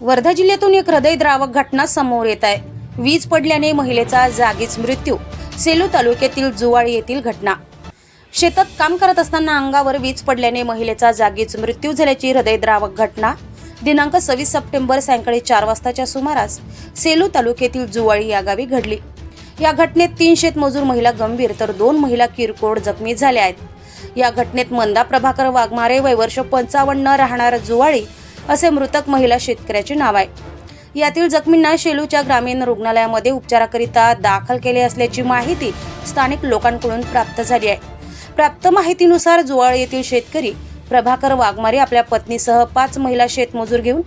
वर्धा जिल्ह्यातून एक हृदयद्रावक घटना समोर येत आहे. वीज पडल्याने महिलेचा जागीच मृत्यू. सेलू तालुक्यातील जुवाळी येथील घटना. शेतात काम करत असताना अंगावर वीज पडल्याने महिलेचा जागीच मृत्यू झाल्याची हृदयद्रावक घटना. दिनांक सव्वीस सप्टेंबर सायंकाळी चार वाजताच्या सुमारास सेलू तालुक्यातील जुवाळी या गावी घडली. या घटनेत तीन शेतमजूर महिला गंभीर तर दोन महिला किरकोळ जखमी झाल्या आहेत. या घटनेत मंदा प्रभाकर वाघमारे वय वर्ष पंचावन्न राहणारा जुवाळी असे मृतक महिला शेतकऱ्याचे नाव आहे. यातील जखमींना शेलूच्या ग्रामीण रुग्णालयामध्ये उपचाराकरिता दाखल केले असल्याची माहिती स्थानिक लोकांकडून प्राप्त झाली आहे. प्राप्त माहितीनुसार जुवाळ येथील शेतकरी प्रभाकर वाघमारे आपल्या पत्नीसह पाच महिला शेतमजूर घेऊन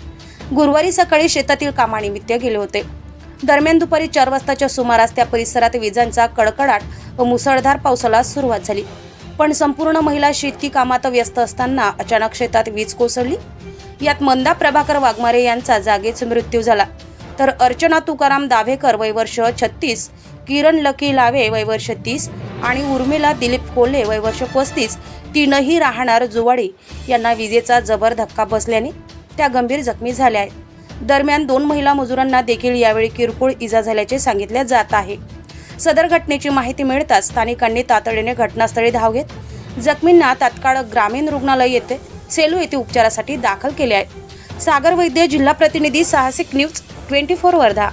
गुरुवारी सकाळी शेतातील कामानिमित्त गेले होते. दरम्यान दुपारी चार वाजताच्या सुमारास त्या परिसरात विजांचा कडकडाट व मुसळधार पावसाला सुरुवात झाली. पण संपूर्ण महिला शेती कामात व्यस्त असताना अचानक शेतात वीज कोसळली. यात मंदा प्रभाकर वाघमारे यांचा जागीच मृत्यू झाला. तर अर्चना तुकाराम दाभेकर वयवर्ष छत्तीस किरण लकी लावे वयवर्ष तीस आणि उर्मिला दिलीप कोल्हे वयवर्ष पस्तीस तीनही राहणार जुवाडी. यांना विजेचा जबर धक्का बसल्याने त्या गंभीर जखमी झाल्या आहेत. दरम्यान दोन महिला मजुरांना देखील यावेळी किरकोळ इजा झाल्याचे सांगितले जात आहे. सदर घटनेची माहिती मिळताच स्थानिकांनी तातडीने घटनास्थळी धाव घेत जखमींना तात्काळ ग्रामीण रुग्णालय येथे सेलू येथे उपचारासाठी दाखल केले आहे. सागर वैद्य जिल्हा प्रतिनिधी साहसिक न्यूज ट्वेंटी फोर वर्धा.